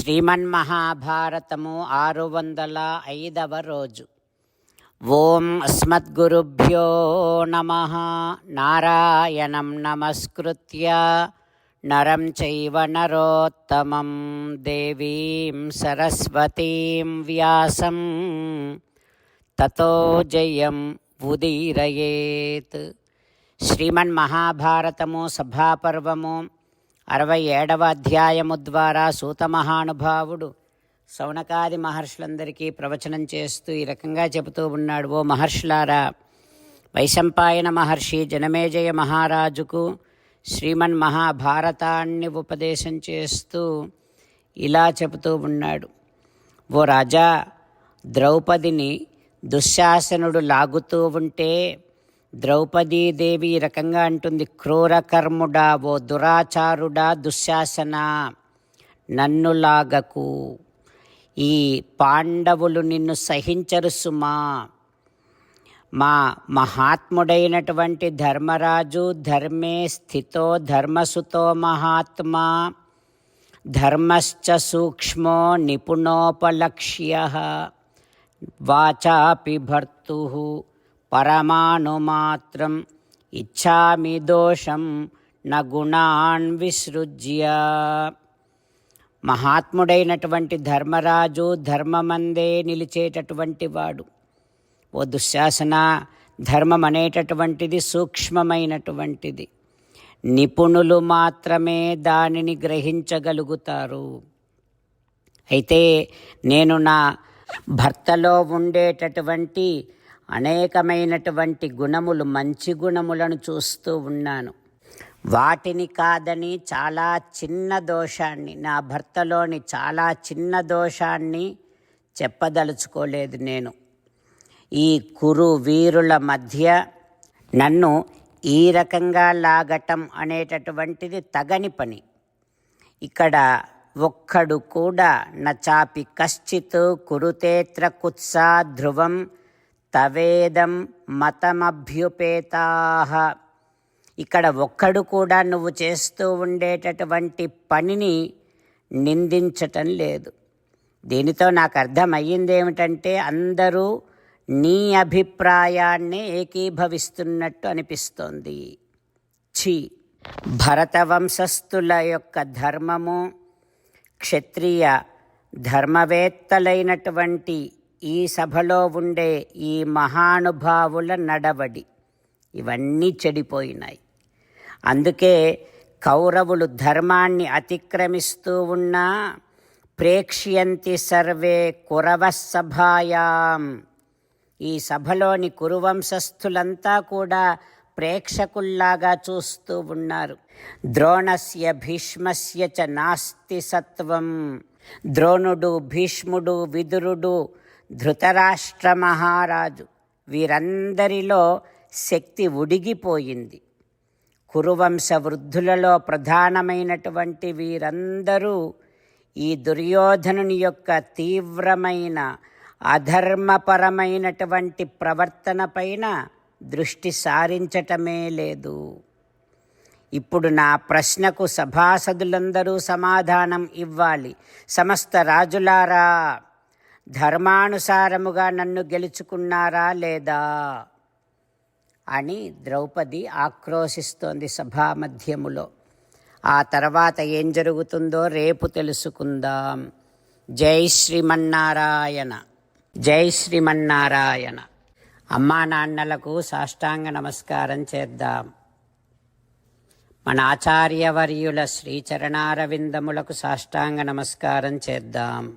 శ్రీమన్మహాభారతము ఆరు వందల ఐదవ రోజు ఓం అస్మద్గురుభ్యో నమ. నారాయణం నమస్కృత్య. నరం చైవ నరోత్తమం దేవీం సరస్వతీం వ్యాసం. తతో జయం ఉదీరయేత్. శ్రీమన్మహాభారతము సభాపర్వము అరవై ఏడవ అధ్యాయము ద్వారా సూత మహానుభావుడు సౌనకాది మహర్షులందరికీ ప్రవచనం చేస్తూ ఈ రకంగా చెబుతూ ఉన్నాడు ఓ మహర్షులారా వైశంపాయన మహర్షి జనమేజయ మహారాజుకు శ్రీమన్ మహాభారతాన్ని ఉపదేశం చేస్తూ ఇలా చెబుతూ ఉన్నాడు ఓ రాజా ద్రౌపదిని దుశ్శాసనుడు లాగుతూ ఉంటే ద్రౌపదీదేవి ఈ రకంగా అంటుంది క్రూరకర్ముడా ఓ దురాచారుడా దుశ్శాసన నన్ను లాగకు. ఈ పాండవులు నిన్ను సహించరు సుమా. మా మహాత్ముడైనటువంటి ధర్మరాజు ధర్మే స్థితో ధర్మసుతో మహాత్మా. ధర్మశ్చ సూక్ష్మో నిపుణోపలక్ష్య. వాచాపి భర్తు. పరమాణుమాత్రం ఇచ్చామి దోషం న గుణాన్ విసృజ్య. మహాత్ముడైనటువంటి ధర్మరాజు ధర్మమందే నిలిచేటటువంటి వాడు. ఓ దుశ్శాసన ధర్మం అనేటటువంటిది సూక్ష్మమైనటువంటిది. నిపుణులు మాత్రమే దానిని గ్రహించగలుగుతారు. అయితే నేను నా భర్తలో ఉండేటటువంటి అనేకమైనటువంటి గుణములు మంచి గుణములను చూస్తూ ఉన్నాను. వాటిని కాదని చాలా చిన్న దోషాన్ని నా భర్తలోని చాలా చిన్న దోషాన్ని చెప్పదలుచుకోలేదు నేను. ఈ కురు వీరుల మధ్య నన్ను ఈ రకంగా లాగటం అనేటటువంటిది తగని పని. ఇక్కడ ఒక్కడు కూడా నచాపి కశ్చిత్ కురుతేత్ర కుత్సా ధ్రువం తవేదం మతమభ్యుపేతా. ఇక్కడ ఒక్కడు కూడా నువ్వు చేస్తూ ఉండేటటువంటి పనిని నిందించటం లేదు. దీనితో నాకు అర్థమయ్యింది ఏమిటంటే అందరూ నీ అభిప్రాయాన్ని ఏకీభవిస్తున్నట్టు అనిపిస్తోంది. ఛీ! భరతవంశస్థుల యొక్క ధర్మము క్షత్రియ ధర్మవేత్తలైనటువంటి ఈ సభలో ఉండే ఈ మహానుభావుల నడవడి ఇవన్నీ చెడిపోయినాయి. అందుకే కౌరవులు ధర్మాన్ని అతిక్రమిస్తూ ఉన్నా ప్రేక్ష్యంతి సర్వే కురవసభాయాం ఈ సభలోని కురువంశస్థులంతా కూడా ప్రేక్షకుల్లాగా చూస్తూ ఉన్నారు. ద్రోణస్య భీష్మస్య చ నాస్తి సత్వం ద్రోణుడు భీష్ముడు విదురుడు ధృతరాష్ట్ర మహారాజు వీరందరిలో శక్తి ఉడిగిపోయింది. కురువంశ వృద్ధులలో ప్రధానమైనటువంటి వీరందరూ ఈ దుర్యోధనుని యొక్క తీవ్రమైన అధర్మపరమైనటువంటి ప్రవర్తన పైన దృష్టి సారించటమే లేదు. ఇప్పుడు నా ప్రశ్నకు సభాసదులందరూ సమాధానం ఇవ్వాలి. సమస్త రాజులారా! ధర్మానుసారముగా నన్ను గెలుచుకున్నారా లేదా? అని ద్రౌపది ఆక్రోశిస్తోంది సభా మధ్యములో. ఆ తర్వాత ఏం జరుగుతుందో రేపు తెలుసుకుందాం. జై శ్రీమన్నారాయణ. జై శ్రీమన్నారాయణ. అమ్మా నాన్నలకు సాష్టాంగ నమస్కారం చేద్దాం. మన ఆచార్యవర్యుల శ్రీచరణారవిందములకు సాష్టాంగ నమస్కారం చేద్దాం.